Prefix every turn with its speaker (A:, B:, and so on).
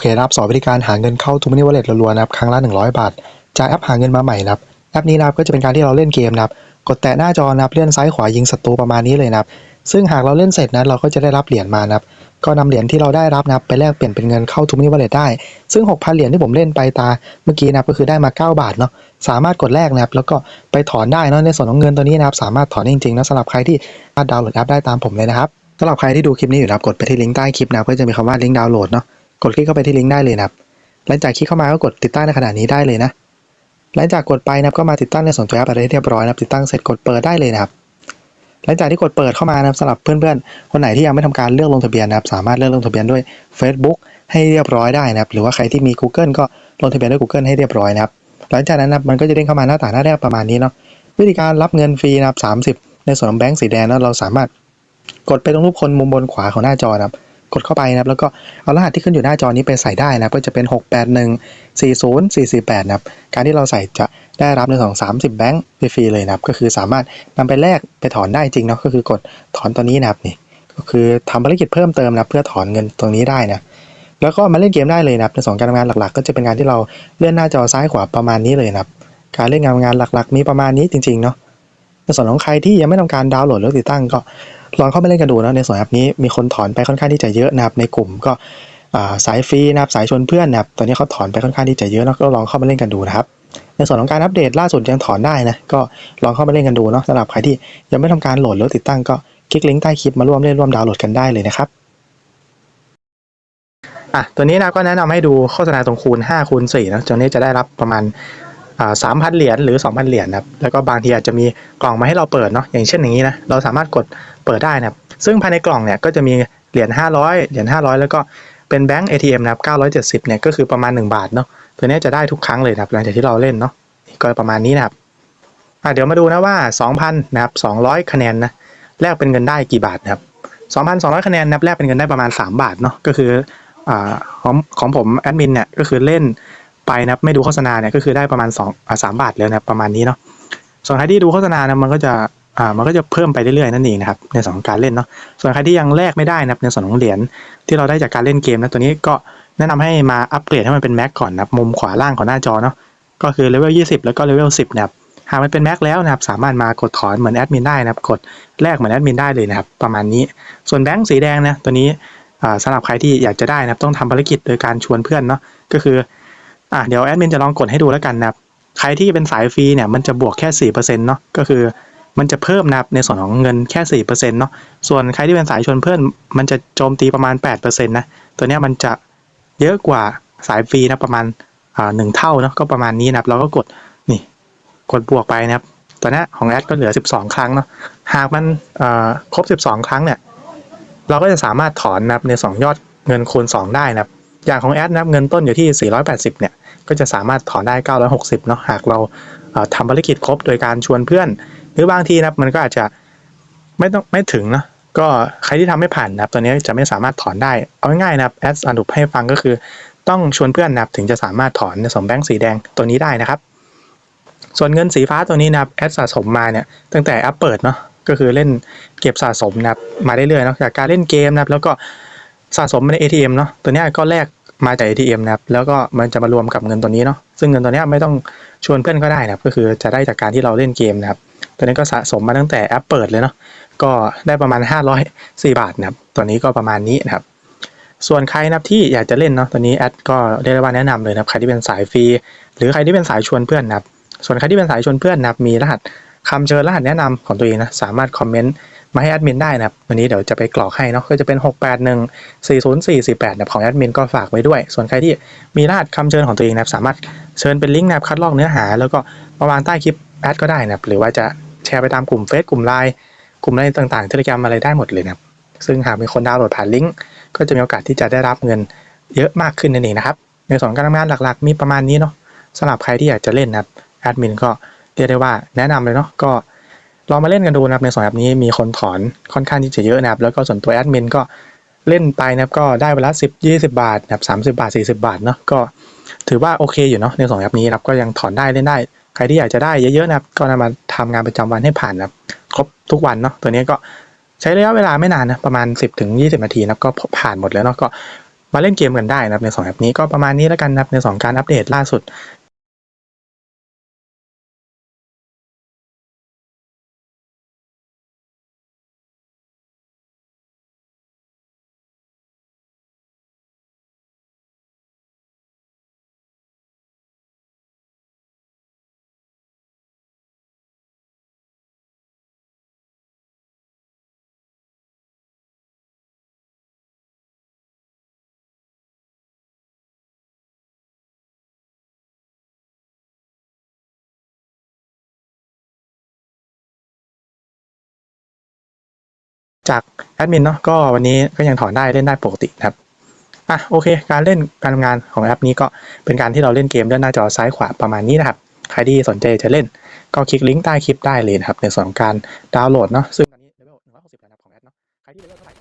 A: เคนะครับสอนวิธีการหาเงินเข้าทูมินิวอลเล็ตรัวๆนะครับครั้งละ 100 บาท จากแอปหาเงินมาใหม่นะครับแอปนี้นะครับก็จะเป็นการที่เราเล่นเกมนะครับกดแตะหน้าจอนะครับเลื่อนซ้ายขวายิงศัตรูประมาณนี้เลยนะครับซึ่งหากเราเล่นเสร็จนะเราก็จะได้รับเหรียญมานะครับก็นำเหรียญที่เราได้รับนะครับไปแลกเปลี่ยนเป็นเงินเข้าทูมินิวอลเล็ตได้ ซึ่ง 6,000 เหรียญที่ผมเล่นไปตาเมื่อกี้นะครับก็คือได้มา 9 บาทเนาะสามารถกดแลกนะครับแล้วก็ไปถอนได้เนาะในส่วนของเงินตัวนี้นะครับสามารถถอนจริงๆนะสำหรับใครที่ดาวน์โหลดแอปได้ตามผมเลยนะครับสำหรับใครที่ดูคลิปนี้อยู่นะครับกดไปที่ลิงก์ใต้คลิปนะก็จะมีคำว่าลิงก์ดาวน์โหลดเนาะ กดคลิกเข้าไปที่ลิงก์ได้เลยนะครับ หลังจากคลิกเข้ามาก็กดติดตั้งในขณะนี้ได้เลยนะ หลังจากกดไปนะครับก็มาติดตั้งในส่วนตัวแอปอะไรเรียบร้อยนะครับติดตั้งเสร็จกดเปิดได้เลยนะครับ หลังจากที่กดเปิดเข้ามานะครับสำหรับเพื่อนๆ คนไหนที่ยังไม่ทำการเลือกลงทะเบียนนะครับ สามารถเลือกลงทะเบียนด้วย Facebook ให้เรียบร้อยได้นะครับ หรือว่าใครที่มี Google ก็ลงทะเบียนด้วย Google ให้เรียบร้อยนะครับ หลังจากนั้นนะมันก็จะเด้งเข้ามาหน้าต่างหน้าแรกประมาณนี้เนาะวิธีการรับเงินฟรีนะครับ30 ในส่วนของแบงก์สีแดงนะเราสามารถกดไปตรงรูปคนมุมบนขวาของหน้าจอนะครับ กดเข้าไปนะครับ แล้วก็เอารหัสที่ขึ้นอยู่หน้าจอนี้ไปใส่ได้นะก็จะเป็น 681 40 448นะครับ การที่เราใส่จะได้รับในของ 30 แบงค์ฟรีเลยนะครับ ก็คือสามารถนำไปแลกไปถอนได้จริงเนาะ ก็คือกดถอนตัวนี้นะครับนี่ ก็คือทำภารกิจเพิ่มเติมนะเพื่อถอนเงินตรงนี้ได้นะ แล้วก็มาเล่นเกมได้เลยนะครับ ในสองการทำงานหลักๆ ก็จะเป็นการที่เราเลื่อนหน้าจอซ้ายขวาประมาณนี้เลยนะครับ การเล่นงานงานหลักๆ มีประมาณนี้จริงๆเนาะในส่วนของใครที่ยังไม่ต้องการดาวน์โหลดหรือติดตั้งก็ ลองเข้าไปเล่นกันดูนะในส่วนแอปนี้มีคนถอนไปค่อนข้างที่จะเยอะนะครับในกลุ่มก็สายฟรีนะครับสายชวนเพื่อนนะครับตอนนี้เขาถอนไปค่อนข้างที่จะเยอะนะก็ลองเข้ามาเล่นกันดูนะครับ ในส่วนของการอัปเดตล่าสุดยังถอนได้นะก็ลองเข้ามาเล่นกันดูเนาะสำหรับใครที่ยังไม่ทำการโหลดหรือติดตั้งก็คลิกลิงก์ใต้คลิปมาร่วมเล่นร่วมดาวน์โหลดกันได้เลยนะครับอะตัวนี้นะก็แนะนำให้ดูโฆษณาตรงคูณ5คูณ4นะตัวนี้จะได้รับประมาณ สามพันเหรียญหรือ 2,000 เหรียญนะครับแล้วก็บางทีอาจจะมีกล่องมาให้เราเปิดเนาะอย่างเช่นอย่างนี้นะเราสามารถกดเปิดได้นะครับซึ่งภายในกล่องเนี่ยก็จะมีเหรียญ500 เหรียญ500 แล้วก็เป็นแบงก์ ATM นะครับ970เนี่ยก็คือประมาณ 1 บาทเนาะตัวนี้จะได้ทุกครั้งเลยนะครับหลังจากที่เราเล่นเนาะก็ประมาณนี้นะครับเดี๋ยวมาดูนะว่า 2,000นะครับ200 คะแนนนะแลกเป็นเงินได้กี่บาทนะครับ2,200 คะแนนนะครับแลกเป็นเงินได้ประมาณ 3 บาทเนาะก็คืออของของผมแอดมินเนี่ยก็คือเล่น ไปนะไม่ดูโฆษณาเนี่ยก็คือได้ประมาณ2อ่าสามบาทเลยนะประมาณนี้เนาะส่วนใครที่ดูโฆษณานะมันก็จะอ่ามันก็จะเพิ่มไปเรื่อยๆนั่นเองนะครับในส่วนของการเล่นเนาะส่วนใครที่ยังแลกไม่ได้นะในส่วนของเหรียญที่เราได้จากการเล่นเกมนะตัวนี้ก็แนะนำให้มาอัปเกรดให้มันเป็นแม็กก่อนนะมุมขวาล่างของหน้าจอเนาะก็คือเลเวล20 แล้วก็เลเวล10นะครับหากมันเป็นแม็กแล้วนะครับสามารถมากดถอนเหมือนแอดมินได้นะครับกดแลกเหมือนแอดมินได้เลยนะครับประมาณนี้ส่วนแบงค์สีแดงนะตัวนี้สำหรับใครที่อยากจะได้นะครับต้องทำภารกิจโดยการชวนเพื่อนเนาะก็คือ อะเดี๋ยวแอดมินจะลองกดให้ดูแล้วกันนะครับ ใครที่เป็นสายฟรีเนี่ยมันจะบวกแค่สี่เปอร์เซ็นต์เนาะก็คือมันจะเพิ่มนะครับในส่วนของเงินแค่สี่เปอร์เซ็นต์เนาะส่วนใครที่เป็นสายชวนเพื่อนมันจะโจมตีประมาณแปดเปอร์เซ็นต์นะตัวเนี้ยมันจะเยอะกว่าสายฟรีนะประมาณอ่าหนึ่งเท่าเนาะก็ประมาณนี้นะครับ เราก็กดนี่กดบวกไปนะครับตัวเนี้ยของแอดก็เหลือสิบสองครั้งเนาะหากมันอ่าครบสิบสองครั้งเนี่ยเราก็จะสามารถถอนนับในสองยอดเงินคูณสองได้นะครับอย่างของแอดนับเงินต้นอยู่ที่ 480 เนี่ย ก็จะสามารถถอนได้ 960เนาะหากเราทำภารกิจครบโดยการชวนเพื่อน หรือบางทีนะมันก็อาจจะไม่ต้องไม่ถึงเนาะก็ใครที่ทำไม่ผ่านนะครับตัวนี้จะไม่สามารถถอนได้ เอาง่ายๆนะครับแอดสรุปให้ฟังก็คือ ต้องชวนเพื่อนนะครับถึงจะสามารถถอนสมแบงค์สีแดงตัวนี้ได้นะครับ ส่วนเงินสีฟ้าตัวนี้นะครับแอดสะสมมาเนี่ยตั้งแต่แอปเปิดเนาะก็คือเล่นเก็บสะสมนะครับมาเรื่อยๆเนาะจากการเล่นเกมนะครับแล้วก็สะสมใน ATM เนาะตัวนี้ก็แลก มาจาก ATM นะครับ แล้วก็มันจะมารวมกับเงินตัวนี้เนาะ ซึ่งเงินตัวนี้ไม่ต้องชวนเพื่อนก็ได้นะครับ ก็คือจะได้จากการที่เราเล่นเกมนะครับ ตัวนี้ก็สะสมมาตั้งแต่แอปเปิดเลยเนาะ ก็ได้ประมาณ 504 บาทนะครับ ตัวนี้ก็ประมาณนี้นะครับ ส่วนใครนะครับที่อยากจะเล่นเนาะ ตัวนี้แอดก็เรียกได้ว่าแนะนำเลยนะครับ ใครที่เป็นสายฟรี หรือใครที่เป็นสายชวนเพื่อนนะครับ ส่วนใครที่เป็นสายชวนเพื่อนนะครับ มีรหัส คำเชิญรหัสแนะนำของตัวเองนะสามารถคอมเมนต์มาให้แอดมินได้นะครับวันนี้เดี๋ยวจะไปกรอกให้เนาะก็จะเป็น 681 40448นะครับของแอดมินก็ฝากไว้ด้วย ส่วนใครที่มีรหัสคำเชิญของตัวเองนะครับสามารถเชิญเป็นลิงก์นะครับคัดลอกเนื้อหา แล้วก็มาวางใต้คลิปแอดก็ได้นะครับหรือว่าจะแชร์ไปตามกลุ่มเฟซกลุ่มไลน์กลุ่มอะไรต่างๆเทเลกรมอะไรได้หมดเลยนะครับซึ่งหากมีคนดาวน์โหลดผ่านลิงก์ก็จะมีโอกาสที่จะได้รับเงินเยอะมากขึ้นนั่นเองนะครับในส่วนการทำงานหลักๆ มีประมาณนี้เนาะสำหรับใครที่อยากจะเล่นนะครับแอดมินก็ เรียกได้ว่าแนะนำเลยเนาะก็ลองมาเล่นกันดูนะครับในสองแอปนี้มีคนถอนค่อนข้างที่จะเยอะนะครับ แล้วก็ส่วนตัวแอดมินก็เล่นไปนะครับก็ได้เวลาสิบยี่สิบาทนะครับสามสิบาทสี่สิบาทเนาะก็ถือว่าโอเคอยู่เนาะในสองแอปนี้นะครับก็ยังถอนได้เล่นได้ ใครที่อยากจะได้เยอะๆนะครับก็นำมาทำงานประจำวันให้ผ่านนะครับครบทุกวันเนาะตัวนี้ก็ใช้ระยะเวลาไม่นานนะประมาณ 10ถึง20 นาทีนะก็ผ่านหมดแล้วเนาะก็มาเล่นเกมกันได้นะครับในสองแอปนี้ก็ประมาณนี้แล้วกันนะครับในสองการอัปเดตล่าสุด แอดมินเนาะก็วันนี้ก็ยังถอนได้เล่นได้ปกตินะครับอะโอเค การเล่นการทำงานของแอปนี้ก็เป็นการที่เราเล่นเกมด้วยหน้าจอซ้ายขวาประมาณนี้นะครับ ใครที่สนใจจะเล่นก็คลิกลิงก์ใต้คลิปได้เลยนะครับในส่วนของการดาวน์โหลดเนาะซึ่งตอนนี้เลเวล160แล้วนะครับของแอปเนาะใครที่เลเวลเท่าไหร่